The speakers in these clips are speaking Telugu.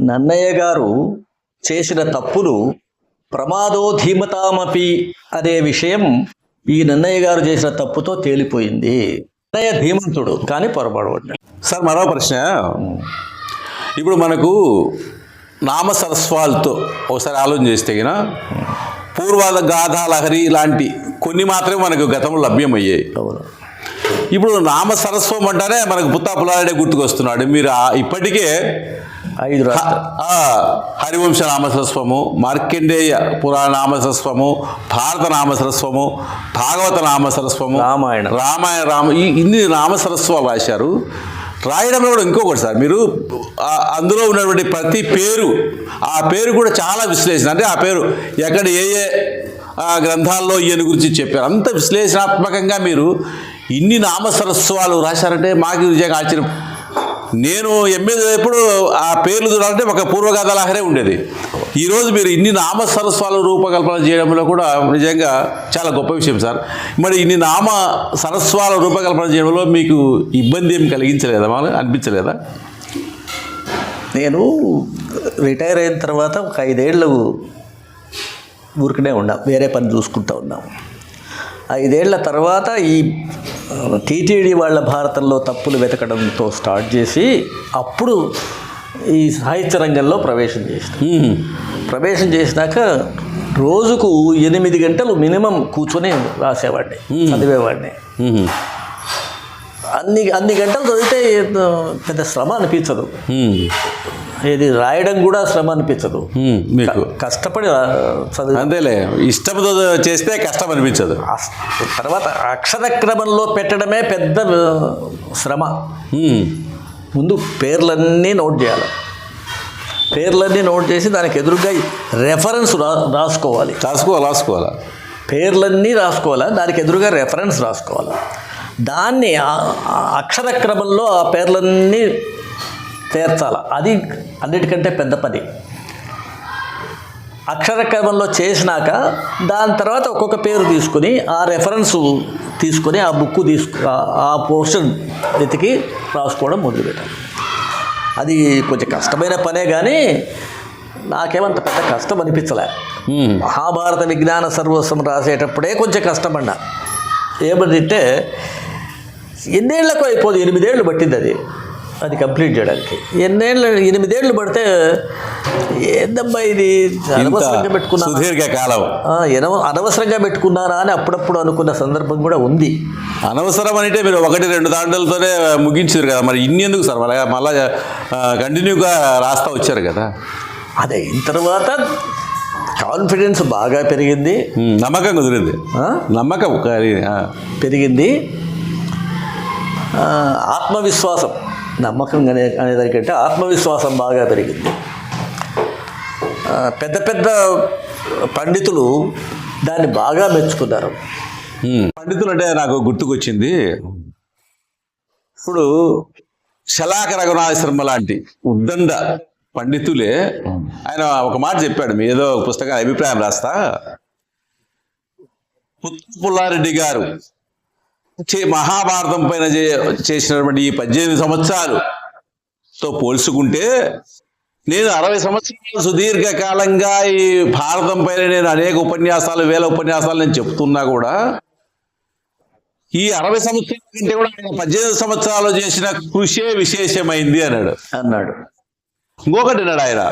నన్నయ్య గారు చేసిన తప్పులు ప్రమాదో ధీమతామపి అనే విషయం ఈ నన్నయ్య గారు చేసిన తప్పుతో తేలిపోయింది. నన్నయ్య ధీమంతుడు కానీ పొరపాటు సార్ మరో ప్రశ్న. ఇప్పుడు మనకు నామ సరస్వాలతో ఒకసారి ఆలోచన చేస్తే గిన పూర్వాద గాథా లహరి లాంటి కొన్ని మాత్రమే మనకు గతంలో లభ్యమయ్యాయి. ఇప్పుడు నామ సరస్వం అంటానే మనకు పుత్తా పుల్లారెడ్డి గుర్తుకొస్తున్నాడు. మీరు ఇప్పటికే ఐదు హరివంశ నామసరస్వము మార్కండేయ పురాణ నామసరస్వము భారత నామసరస్వము భాగవత నామసరస్వము రామాయణం. రామాయణ రామ ఈ ఇన్ని నామసరస్వాలు రాశారు. రాయడంలో కూడా ఇంకొకటి సార్ మీరు అందులో ఉన్నటువంటి ప్రతి పేరు ఆ పేరు కూడా చాలా విశ్లేషణ. అంటే ఆ పేరు ఎక్కడ ఏ ఏ ఆ, గ్రంథాల్లో ఈయన గురించి చెప్పారు. అంత విశ్లేషణాత్మకంగా మీరు ఇన్ని నామసరస్వాలు రాశారంటే మాకు నిజంగా ఆశ్చర్యం. నేను ఎంఏ ఎప్పుడు ఆ పేర్లు చూడాలంటే ఒక పూర్వగాథ ఉండేది. ఈరోజు మీరు ఇన్ని నామ సరస్వాల రూపకల్పన చేయడంలో కూడా నిజంగా చాలా గొప్ప విషయం సార్. మరి ఇన్ని నామ సరస్వాల రూపకల్పన చేయడంలో మీకు ఇబ్బంది ఏం కలిగించలేదా? మాకు అనిపించలేదా? నేను రిటైర్ అయిన తర్వాత ఒక ఐదేళ్ళు ఊరికనే ఉన్నాం. వేరే పని చూసుకుంటూ ఉన్నాం. ఐదేళ్ళ తర్వాత ఈ టీటీడీ వాళ్ళ భారతంలో తప్పులు వెతకడంతో స్టార్ట్ చేసి అప్పుడు ఈ సాహిత్య రంగంలో ప్రవేశం చేసిన. ప్రవేశం చేసినాక రోజుకు ఎనిమిది గంటలు మినిమం కూర్చొని రాసేవాడిని చదివేవాడిని. అన్ని అన్ని గంటలు చదివితే పెద్ద శ్రమ అనిపించదు. ఇది రాయడం కూడా శ్రమ అనిపించదు. మీకు కష్టపడి చదివి అంతేలే ఇష్టంతో చేస్తే కష్టం అనిపించదు తర్వాత అక్షర క్రమంలో పెట్టడమే పెద్ద శ్రమ. ముందు పేర్లన్నీ నోట్ చేయాలి. పేర్లన్నీ నోట్ చేసి దానికి ఎదురుగా రెఫరెన్స్ రా రాసుకోవాలి. రాసుకోవాలి రాసుకోవాలా? పేర్లన్నీ రాసుకోవాలా దానికి ఎదురుగా రెఫరెన్స్ రాసుకోవాలి. దాన్ని అక్షర క్రమంలో ఆ పేర్లన్నీ చేర్చాలి. అది అన్నిటికంటే పెద్ద పని. అక్షర క్రమంలో చేసినాక దాని తర్వాత ఒక్కొక్క పేరు తీసుకుని ఆ రెఫరెన్స్ తీసుకొని ఆ బుక్ తీసుకు ఆ- పోర్షన్ వెతికి రాసుకోవడం మొదలుపెట్టాలి అది కొంచెం కష్టమైన పనే కానీ నాకేమంత పెద్ద కష్టం అనిపించలే. మహాభారత విజ్ఞాన సర్వస్వం రాసేటప్పుడే కొంచెం కష్టపడ్డా ఏమంటే ఎన్నేళ్ళకు అయిపోదు ఎనిమిదేళ్ళు పట్టింది అది. అది కంప్లీట్ చేయడానికి. ఎన్నేళ్ళు ఎనిమిదేళ్ళు పడితే ఏందబ్బా ఇది? అనవసరంగా పెట్టుకున్నా సుదీర్ఘ కాలం. అనవసరంగా పెట్టుకున్నానా అని అప్పుడప్పుడు అనుకున్న సందర్భం కూడా ఉంది. అనవసరం అంటే మీరు ఒకటి రెండు దాంట్లతోనే ముగించారు కదా. మరి ఇన్ని ఎందుకు సార్? మళ్ళీ మళ్ళా కంటిన్యూగా రాస్తా వచ్చారు కదా. అది అయిన తర్వాత కాన్ఫిడెన్స్ బాగా పెరిగింది. నమ్మకం కుదిరింది? నమ్మకం. పెరిగింది. ఆత్మవిశ్వాసం. నమ్మకం అనే అనేదానికంటే ఆత్మవిశ్వాసం బాగా పెరిగింది. పెద్ద పెద్ద పండితులు దాన్ని బాగా మెచ్చుకున్నారు. పండితులు అంటే నాకు గుర్తుకొచ్చింది. ఇప్పుడు శలాక రఘునాథ శర్మ లాంటి ఉద్దండ పండితులే ఆయన ఒక మాట చెప్పాడు. మీ ఏదో పుస్తకం అభిప్రాయం రాస్తా. పుత్త పుల్లారెడ్డి గారు మహాభారతం పైన చే- చేసినటువంటి ఈ పద్దెనిమిది సంవత్సరాలు తో పోల్చుకుంటే నేను అరవై సంవత్సరాలు సుదీర్ఘ కాలంగా ఈ భారతం పైన నేను అనేక ఉపన్యాసాలు వేల ఉపన్యాసాలు నేను చెప్తున్నా కూడా ఈ అరవై సంవత్సరాల కంటే కూడా ఆయన పద్దెనిమిది సంవత్సరాలు చేసిన కృషే విశేషమైంది అన్నాడు. అన్నాడు. ఇంకొకటి అన్నాడు ఆయన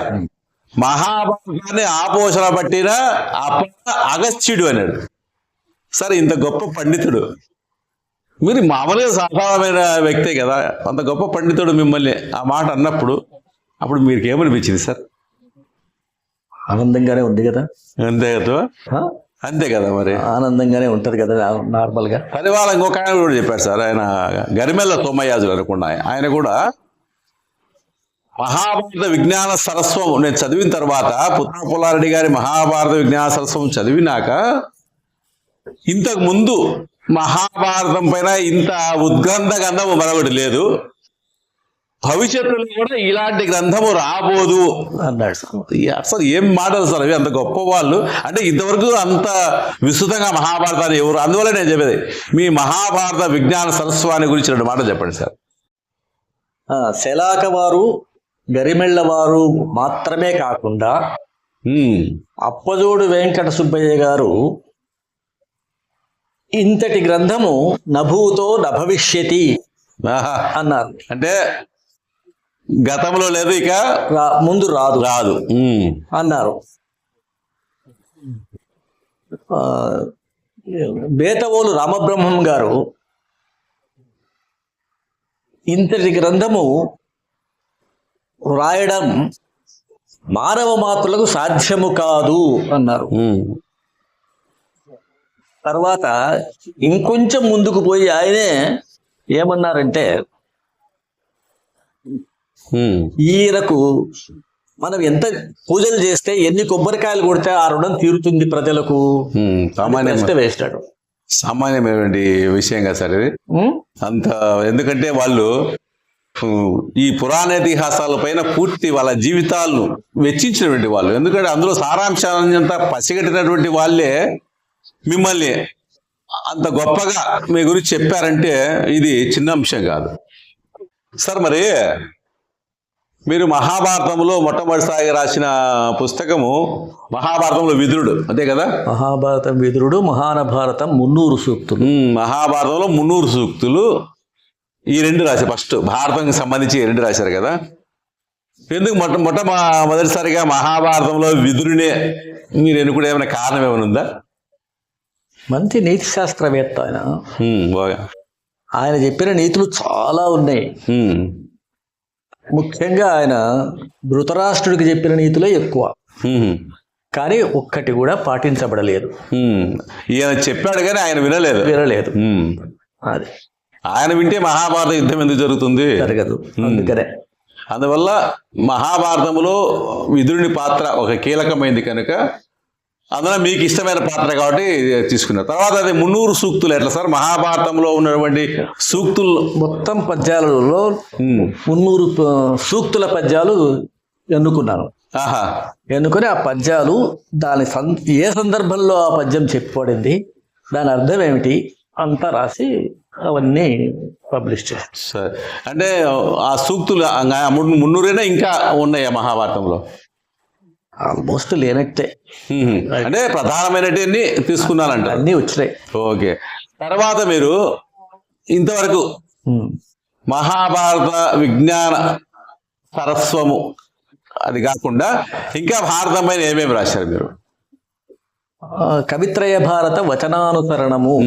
మహాభారతాన్ని ఆపోషణ పట్టిన అప్ప అగస్త్యుడు అన్నాడు. సరే ఇంత గొప్ప పండితుడు. మీరు మామూలుగా సాధారణమైన వ్యక్తే కదా. అంత గొప్ప పండితుడు మిమ్మల్ని ఆ మాట అన్నప్పుడు అప్పుడు మీకు ఏమనిపించింది సార్? ఆనందంగానే ఉంది కదా. అంతే కదా? అంతే కదా మరి. ఆనందంగానే ఉంటుంది కదా నార్మల్గా. అది వాళ్ళ ఇంకొక ఆయన కూడా చెప్పాడు సార్. ఆయన గరిమెల్ల తోమయాజులు అనుకున్నా. ఆయన కూడా మహాభారత విజ్ఞాన సరస్వం నేను చదివిన తర్వాత పుత్ర పుల్లారెడ్డి గారి మహాభారత విజ్ఞాన సరస్వం చదివినాక ఇంతకు ముందు మహాభారతం పైన ఇంత ఉద్గంధ గంధం మరొకటి లేదు. భవిష్యత్తులో కూడా ఇలాంటి గ్రంథము రాబోదు. అన్నాడు అసలు ఏం మాటలు సార్ అవి? అంత గొప్ప వాళ్ళు. అంటే ఇంతవరకు అంత విస్తృతంగా మహాభారతాన్ని ఎవరు అందువల్ల నేను చెప్పేది మీ మహాభారత విజ్ఞాన సరస్వాన్ని గురించి రెండు మాటలు చెప్పండి సార్. ఆ, శలాక వారు గరిమెళ్ళ వారు మాత్రమే కాకుండా అప్పజోడు వెంకట సుబ్బయ్య గారు ఇంతటి గ్రంథము నభూతో నభవిష్యతి. అన్నారు. అంటే గతంలో లేదు ఇక? రా ముందు రాదు. రాదు. అన్నారు. బేతవోలు రామబ్రహ్మం గారు ఇంతటి గ్రంథము రాయడం మానవ మాత్రులకు సాధ్యము కాదు అన్నారు. తర్వాత ఇంకొంచెం ముందుకు పోయి ఆయనే ఏమన్నారంటే ఈయనకు మనం ఎంత పూజలు చేస్తే ఎన్ని కొబ్బరికాయలు కొడితే ఆ రుణం తీరుతుంది ప్రజలకు? సామాన్యం వేస్తాడు సామాన్యమైనటువంటి విషయం కదా సార్ ఇది? అంత ఎందుకంటే వాళ్ళు ఈ పురాణ ఇతిహాసాల పైన పూర్తి వాళ్ళ జీవితాలను వెచ్చించినటువంటి వాళ్ళు. ఎందుకంటే అందులో సారాంశాన్ని అంతా పసిగట్టినటువంటి వాళ్ళే మిమ్మల్ని అంత గొప్పగా మీ గురించి చెప్పారంటే ఇది చిన్న అంశం కాదు. సార్ మరి మీరు మహాభారతంలో మొట్టమొదటిసారిగా రాసిన పుస్తకము మహాభారతంలో విదురుడు అంతే కదా? మహాభారతం విదురుడు మహానభారతం మున్నూరు సూక్తులు. మహాభారతంలో మున్నూరు సూక్తులు. ఈ రెండు రాశారు. ఫస్ట్ భారతంకి సంబంధించి ఈ రెండు రాశారు కదా. ఎందుకు మొట్ట మొట్ట మొదటిసారిగా మహాభారతంలో విదురునే మీరు ఎన్నుకునే ఏమైనా కారణం ఏమైనా ఉందా? మంచి నీతి శాస్త్రవేత్త ఆయన బాగా. ఆయన చెప్పిన నీతులు చాలా ఉన్నాయి. ముఖ్యంగా ఆయన ధృతరాష్ట్రుడికి చెప్పిన నీతులే ఎక్కువ. కానీ ఒక్కటి కూడా పాటించబడలేదు. ఈయన చెప్పాడు కానీ ఆయన వినలేదు. వినలేదు. అది. ఆయన వింటే మహాభారత యుద్ధం ఎందుకు జరుగుతుంది? జరగదు. అందుకనే. అందువల్ల మహాభారతంలో విదురుని పాత్ర ఒక కీలకమైంది కనుక అందులో మీకు ఇష్టమైన పాత్ర కాబట్టి తీసుకున్నారు. తర్వాత అది మున్నూరు సూక్తులు ఎట్లా సార్? మహాభారతంలో ఉన్నటువంటి సూక్తులు మొత్తం పద్యాలలో మున్నూరు సూక్తుల పద్యాలు ఎన్నుకున్నాను ఆహా. ఎన్నుకొని ఆ పద్యాలు దాని ఏ సందర్భంలో ఆ పద్యం చెప్పబడింది దాని అర్థం ఏమిటి అంతా రాసి అవన్నీ పబ్లిష్ చేస్తాను సరే. అంటే ఆ సూక్తులు మున్నూరైనా ఇంకా ఉన్నాయా మహాభారతంలో? ఆల్మోస్ట్ లేనట్టే. అంటే ప్రధానమైనటువంటి తీసుకున్నానంట అన్నీ వచ్చినాయి. ఓకే. తర్వాత మీరు ఇంతవరకు. మహాభారత విజ్ఞాన సరస్వము అది కాకుండా ఇంకా భారతం పైన ఏమేమి రాశారు మీరు? కవిత్రయ భారత వచనానుసరణము.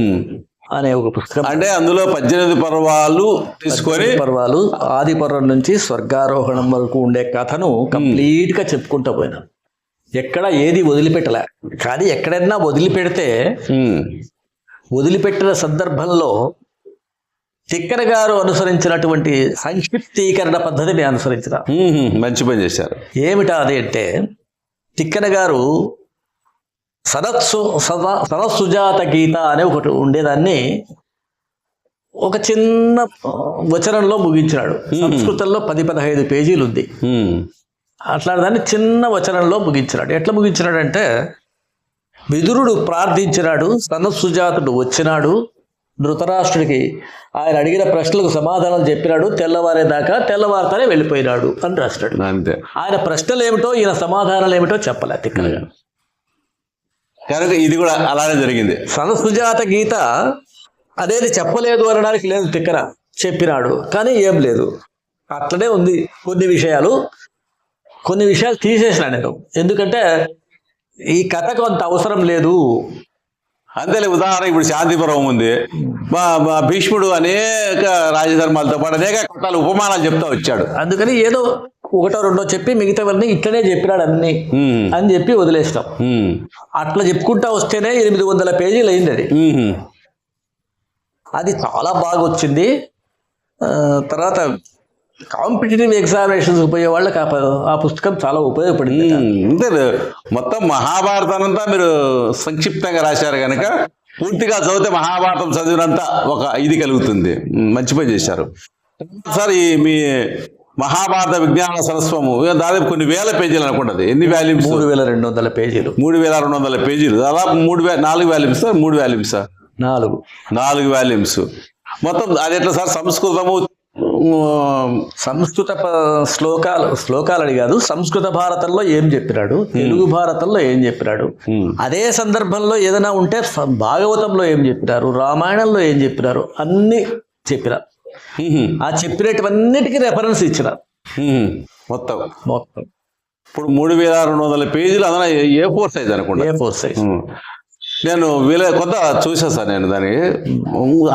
అనే ఒక పుస్తకం. అంటే అందులో పద్దెనిమిది పర్వాలు తీసుకొని పర్వాలు ఆది పర్వం నుంచి స్వర్గారోహణం వరకు ఉండే కథను కంప్లీట్గా చెప్పుకుంటూ పోయినా. ఎక్కడ ఏది వదిలిపెట్టలే. కానీ ఎక్కడైనా వదిలిపెడితే వదిలిపెట్టిన సందర్భంలో తిక్కన గారు అనుసరించినటువంటి సంక్షిప్తీకరణ పద్ధతిని అనుసరించిన మంచి పని చేశారు. ఏమిటా అది అంటే తిక్కన గారు సనత్సు సదా సనత్సుజాత గీత అనే ఒకటి ఉండేదాన్ని ఒక చిన్న వచనంలో ముగించినాడు. సంస్కృతంలో పది పదహైదు పేజీలు ఉంది ఉమ్, అట్లా దాన్ని చిన్న వచనంలో ముగించినాడు. ఎట్లా ముగించినాడంటే విదురుడు ప్రార్థించినాడు సనత్సుజాతుడు వచ్చినాడు ధృతరాష్ట్రుడికి ఆయన అడిగిన ప్రశ్నలకు సమాధానం చెప్పినాడు తెల్లవారేదాకా తెల్లవారుతానే వెళ్ళిపోయినాడు అని రాసినాడు. అంతే. ఆయన ప్రశ్నలు ఏమిటో ఈయన సమాధానాలు ఏమిటో చెప్పలే తిక్కనగా కనుక ఇది కూడా అలానే జరిగింది. సనసుజాత గీత అనేది చెప్పలేదు అనడానికి లేదు తిక్కన చెప్పినాడు కానీ ఏం లేదు. అట్లనే ఉంది కొన్ని విషయాలు. కొన్ని విషయాలు తీసేసిన నేను. ఎందుకంటే ఈ కథకు అంత అవసరం లేదు. అంతేలే ఉదాహరణ ఇప్పుడు శాంతిపురం ఉంది. భీష్ముడు అనేక రాజధర్మాలతో పాటు అనేక కథలు ఉపమానాలు చెప్తా వచ్చాడు. అందుకని ఏదో ఒకటో రెండో చెప్పి మిగతావన్నీ ఇట్లనే చెప్పినాడు అన్ని అని చెప్పి వదిలేసినాం ఉమ్, అట్లా చెప్పుకుంటా వస్తేనే ఎనిమిది వందల పేజీలు అయింది అది. అది చాలా బాగా వచ్చింది. తర్వాత కాంపిటేటివ్ ఎగ్జామినేషన్స్ పోయే వాళ్ళకి ఆ పుస్తకం చాలా ఉపయోగపడింది అంతే మొత్తం మహాభారతాన్ని అంతా మీరు సంక్షిప్తంగా రాశారు కనుక పూర్తిగా చదివితే మహాభారతం చదివినంత ఒక ఇది కలుగుతుంది. మంచి పని చేశారు. సార్ ఈ మీ మహాభారత విజ్ఞాన సరస్వము దాదాపు కొన్ని వేల పేజీలు అనుకుంటది. ఎన్ని వాల్యూమ్స్? మూడు వేల రెండు వందల పేజీలు. మూడు వేల రెండు వందల పేజీలు. దాదాపు మూడు వే నాలుగు వాల్యూమ్స్ మూడు వాల్యూమ్స్ నాలుగు. నాలుగు వాల్యూమ్స్. మొత్తం అది ఎట్లా సార్? సంస్కృతము సంస్కృత శ్లోకాలు శ్లోకాలని కాదు సంస్కృత భారతంలో ఏం చెప్పినాడు? తెలుగు భారతంలో ఏం చెప్పినాడు? అదే సందర్భంలో ఏదైనా ఉంటే భాగవతంలో ఏం చెప్పినారు? రామాయణంలో ఏం చెప్పినారు? అన్ని చెప్పినారు ఉమ్, ఆ చెప్పినటువన్నిటికీ రెఫరెన్స్ ఇచ్చినారు ఉమ్, మొత్తం. మొత్తం. ఇప్పుడు మూడు వేల రెండు వందల పేజీలు అందులో ఏ ఫోర్ సైజ్ అనుకుంటా? A four size. నేను వీళ్ళ కొంత చూసా సార్ నేను దాన్ని.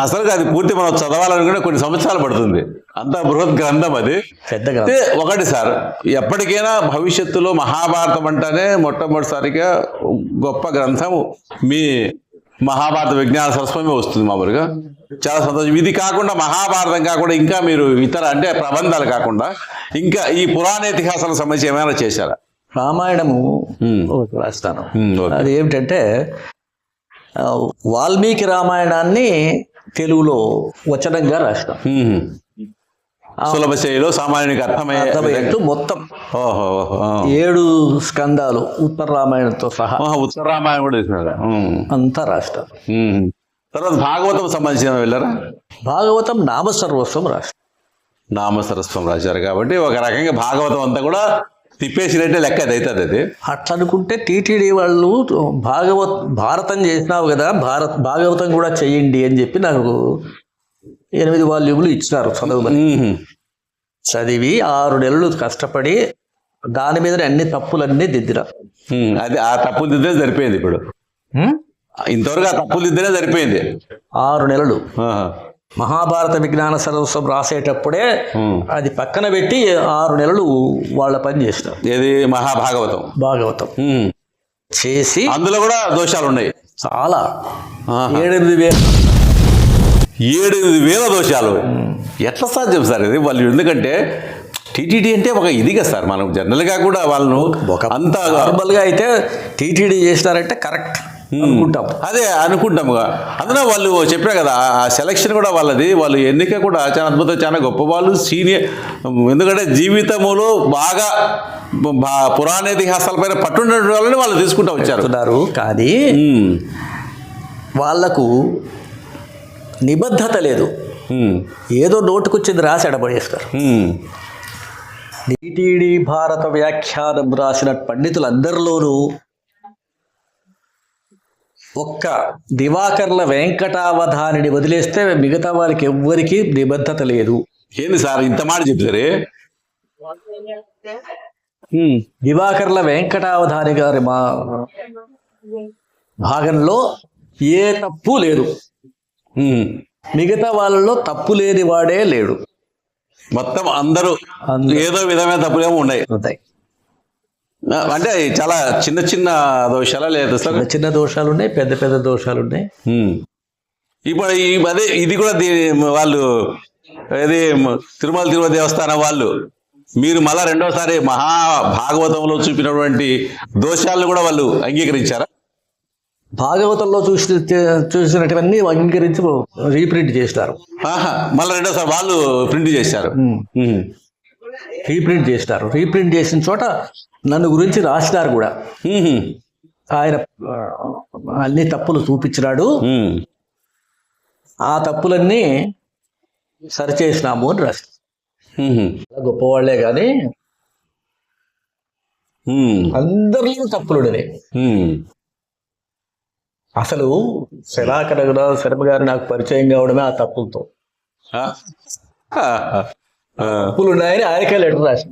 అసలు అది పూర్తి మనం చదవాలనుకుంటే కొన్ని సంవత్సరాలు పడుతుంది. అంత బృహత్ గ్రంథం అది. పెద్ద ఒకటి సార్ ఎప్పటికైనా భవిష్యత్తులో మహాభారతం అంటేనే మొట్టమొదటిసారిగా గొప్ప గ్రంథం మీ మహాభారత విజ్ఞాన సరస్వమే వస్తుంది మామూలుగా. చాలా సంతోషం. ఇది కాకుండా మహాభారతం కాకుండా ఇంకా మీరు ఇతర అంటే ప్రబంధాలు కాకుండా ఇంకా ఈ పురాణ ఇతిహాసాలకు సంబంధించి ఏమైనా చేశారా? రామాయణము రాస్తాను. అది ఏమిటంటే వాల్మీకి రామాయణాన్ని తెలుగులో వచనంగా రాస్తాం ఉమ్. సులభ శైలిలో సామాన్యునికి అర్థమయ్యే అర్థమయ్యేట్టు మొత్తం. ఏడు స్కందాలు ఉత్తర రామాయణంతో సహా ఉత్తర రామాయణం కూడా ఉమ్. అంతా ఉమ్. తర్వాత భాగవతం సంబంధించిన వెళ్ళారా భాగవతం నామసర్వస్వం రాస్తాం నామసరస్వం రాశారు కాబట్టి ఒక రకంగా భాగవతం అంతా కూడా తిప్పేసినట్టే లెక్క అది అవుతుంది అది. అట్లా అనుకుంటే టీటీడీ వాళ్ళు భాగవత్ భారతం చేసినావు కదా భారత్ భాగవతం కూడా చెయ్యండి అని చెప్పి నాకు ఎనిమిది వాల్యూములు ఇచ్చినారు చదవమని. చదివి ఆరు నెలలు కష్టపడి దాని మీద అన్ని తప్పులన్నీ దిద్దిన. ఉమ్. అది ఆ తప్పులు దిద్దే సరిపోయింది ఇప్పుడు. ఇంతవరకు ఆ తప్పులు దిద్దేనే సరిపోయింది. ఆరు నెలలు. మహాభారత విజ్ఞాన సరస్వం రాసేటప్పుడే. అది పక్కన పెట్టి ఆరు నెలలు వాళ్ళ పని చేసినారు ఏది? మహాభాగవతం. భాగవతం. చేసి అందులో కూడా దోషాలు ఉన్నాయి చాలా. ఏడెనిమిది వేలు. ఏడు ఎనిమిది వేల దోషాలు. ఎట్లా సాధ్యం సార్ ఇది? వాళ్ళు ఎందుకంటే టీటీడీ అంటే ఒక ఇదిగా సార్ మనం జనరల్గా కూడా వాళ్ళను అంత నార్మల్గా అయితే టీటీడీ చేసినారంటే కరెక్ట్. అనుకుంటాం. అదే అనుకుంటాముగా. అందులో వాళ్ళు చెప్పారు కదా ఆ సెలక్షన్ కూడా వాళ్ళది. వాళ్ళు ఎన్నిక కూడా చాలా అద్భుతం చాలా గొప్ప వాళ్ళు సీనియర్ ఎందుకంటే జీవితములో బాగా పురాణ ఇతిహాసాలపైన పట్టుండే వాళ్ళని వాళ్ళు తీసుకుంటూ వచ్చారు. కానీ ఉమ్, వాళ్ళకు నిబద్ధత లేదు. ఉమ్, ఏదో నోటుకొచ్చింది రాసి ఎడబడేస్తారు. ఉమ్, టీటీడీ భారత వ్యాఖ్యానం రాసిన పండితులందరిలోనూ ఒక్క దివాకర్ల వెంకటావధానిని వదిలేస్తే మిగతా వారికి ఎవ్వరికీ నిబద్ధత లేదు. ఏంది సార్ ఇంత మాట చెప్తారే? దివాకర్ల వెంకటావధాని గారి మా భాగంలో ఏ తప్పు లేదు. మిగతా వాళ్ళలో తప్పు లేని వాడే లేడు. మొత్తం అందరూ. ఏదో విధమైన తప్పులేమో ఉన్నాయి. అంటే చాలా చిన్న చిన్న దోషాలా లేదా చిన్న చిన్న దోషాలు ఉన్నాయి పెద్ద పెద్ద దోషాలు ఉన్నాయి. ఇప్పుడు ఈ అదే ఇది కూడా వాళ్ళు ఇది తిరుమల తిరుపతి దేవస్థానం వాళ్ళు మీరు మళ్ళా రెండోసారి మహా భాగవతంలో చూపినటువంటి దోషాలను కూడా వాళ్ళు అంగీకరించారా? భాగవతంలో చూసి చూసినటువన్నీ అంగీకరించి రీప్రింట్ చేస్తారు. మళ్ళీ రెండోసారి వాళ్ళు ప్రింట్ చేశారు. రీప్రింట్ చేస్తారు రీప్రింట్ చేసిన చోట నన్ను గురించి రాసినారు కూడా. ఆయన అన్ని తప్పులు చూపించినాడు. ఆ తప్పులన్నీ సరిచేసినాము అని రాసి. గొప్పవాళ్ళే కానీ. అందరిలో ఉమ్. అసలు శిలాకర శర్మ గారు నాకు పరిచయం కావడమే ఆ తప్పులతో తప్పులు ఉన్నాయని ఆయనకే లెటర్ రాసి.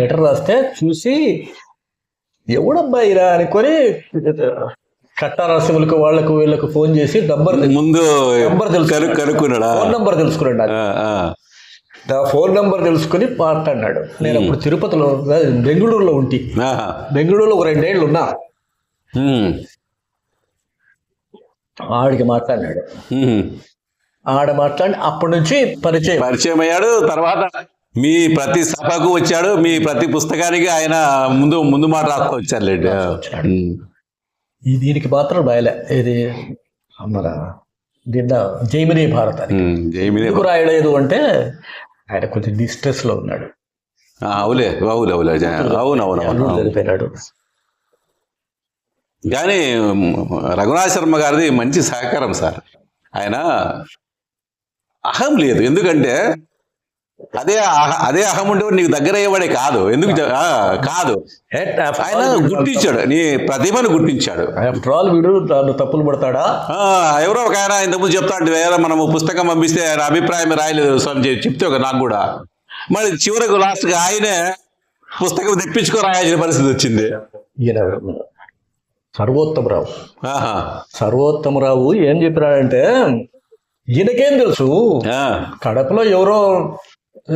లెటర్ రాస్తే చూసి ఎవడబ్బా ఇరా అనుకొని కట్టా నరసింహులకు వాళ్ళకు వీళ్ళకు ఫోన్ చేసి నంబర్ ముందు నంబర్ తెలుసు. కను కనుక్కున్నాడా ఫోన్ నంబర్ తెలుసుకున్నాడు. నా ఫోన్ నంబర్ తెలుసుకుని మాట్లాడినాడు నేను అప్పుడు తిరుపతిలో బెంగళూరులో ఉంటి. బెంగళూరులో ఒక రెండేళ్ళు ఉన్నా. ఆడికి మాట్లాడినాడు. ఆడ మాట్లాడి అప్పటి నుంచి పరిచయం. పరిచయం అయ్యాడు తర్వాత మీ ప్రతి సభకు వచ్చాడు. మీ ప్రతి పుస్తకానికి ఆయన ముందు ముందు మాట రాస్తూ వచ్చారు లేండి. దీనికి మాత్రం రాయలే. ఇది మన నిన్న జైమిని ఉమ్. జైమిని రాయలేదు అంటే ఆయన కొంచెం డిస్ట్రెస్లో ఉన్నాడు. ఆ, అవులే అవులే అవులే. అవును అవును అల్లుడు అవును. చనిపోయినాడు. కానీ రఘునాథ్ శర్మ గారిది మంచి సహకారం సార్. ఆయన అహం లేదు. ఎందుకంటే అదే అదే అహం ఉంటే నీకు దగ్గర అయ్యేవాడే కాదు. ఎందుకు కాదు. ఆయన గుర్తించాడు. నీ ప్రతిభను గుర్తించాడు. ఆఫ్టర్ ఆల్ వీడు తప్పులు పడతాడా? ఎవరో ఒక ఆయన ఇంతకుముందు చెప్తా అంటే వేరే మనము పుస్తకం పంపిస్తే ఆయన అభిప్రాయం రాయలేదు స్వామి చెప్తే ఒక నాకు కూడా. మరి చివరకు లాస్ట్గా ఆయనే పుస్తకం తెప్పించుకో రాయాల్సిన పరిస్థితి వచ్చింది. ఈయన సర్వోత్తమరావు. ఆహా. సర్వోత్తమరావు ఏం చెప్పినాడంటే ఈయనకేం తెలుసు. కడపలో ఎవరో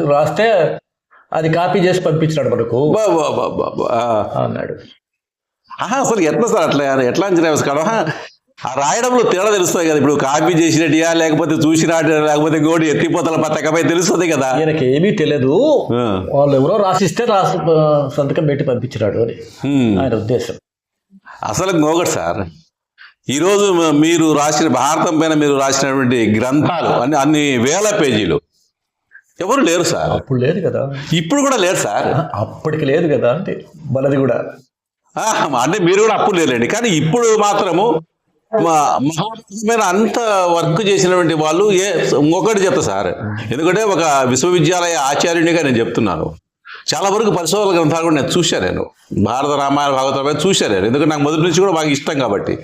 రాస్తే అది కాపీ చేసి పంపించినాడు మనకు. అన్నాడు. ఆహా, అసలు ఎట్లా సార్ అట్లా ఎట్లా అంచనా వేసుకోవడం ఆ రాయడంలో తేడా తెలుస్తుంది కదా. ఇప్పుడు కాపీ చేసినట్టుగా లేకపోతే చూసినట్టు లేకపోతే ఇంకోటి ఎత్తిపోతల పథకమై తెలుస్తుంది కదా. ఈయనకి ఏమీ తెలియదు. వాళ్ళు ఎవరో రాసిస్తే రాసి సంతకం పెట్టి పంపించినాడు అని. ఆయన ఉద్దేశం. అసలు ఇంకొకటి సార్. ఈరోజు మీరు రాసిన భారతం పైన మీరు రాసినటువంటి గ్రంథాలు అన్ని అన్ని వేల పేజీలు. ఎవరు లేరు సార్? అప్పుడు లేదు కదా. ఇప్పుడు కూడా లేరు సార్? అప్పటికి లేదు కదా అంటే మనది కూడా. అంటే మీరు కూడా అప్పుడు లేరండి కానీ ఇప్పుడు మాత్రము మహాత్మైన అంత వర్క్ చేసినటువంటి వాళ్ళు ఏ ఇంకొకటి చెప్తా సార్. ఎందుకంటే ఒక విశ్వవిద్యాలయ ఆచార్యునిగా నేను చెప్తున్నాను. చాలా వరకు పరిశోధన గ్రంథాలు కూడా నేను చూశాను నేను. భారత రామాయణ భాగవతం చూశాను నేను. ఎందుకంటే నాకు మొదటి నుంచి కూడా బాగా ఇష్టం కాబట్టి.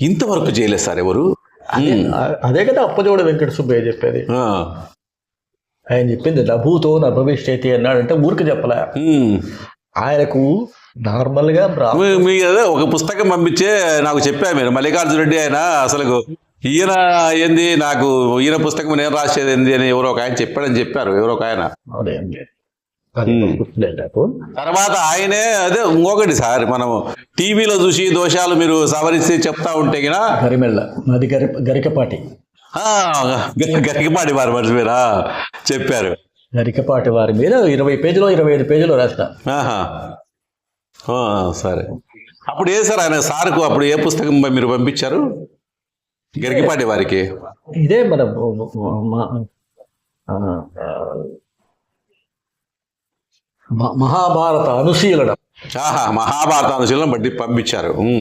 ఇంతవరకు చేయలేదు సార్ ఎవరు? అదే కదా అప్పజోడు వెంకట సుబ్బయ్య చెప్పేది. ఆయన చెప్పింది నభూతో నభవిష్యతి అన్నాడంటే ఊరికి చెప్పలే. ఆయనకు నార్మల్గా మీ- ఒక పుస్తకం పంపించే నాకు చెప్పా మీరు. మల్లికార్జున రెడ్డి ఆయన అసలు ఈయన ఏంది నాకు ఈయన పుస్తకం నేను రాసేది ఏంది అని ఎవరో ఒక ఆయన చెప్పాడని చెప్పారు ఎవరో ఒక ఆయన. తర్వాత ఆయనే అదే ఇంకొకటి సార్ మనం టీవీలో చూసి దోషాలు మీరు సవరిస్తే చెప్తా ఉంటే గిన గరిమెళ్ళ అది గరి గరికపాటి. గరికపాటి వారు మర్చిపోయారా చెప్పారు. గరికపాటి వారి మీద ఇరవై పేజీలో ఇరవై ఐదు పేజీలో ఆ, సరే. అప్పుడు ఏ సార్ ఆయన సార్కు అప్పుడు ఏ పుస్తకం మీరు పంపించారు? గరికిపాటి వారికి? ఇదే మన మహాభారత ఆ, మహాభారత అనుశీలనం బట్టి పంపించారు.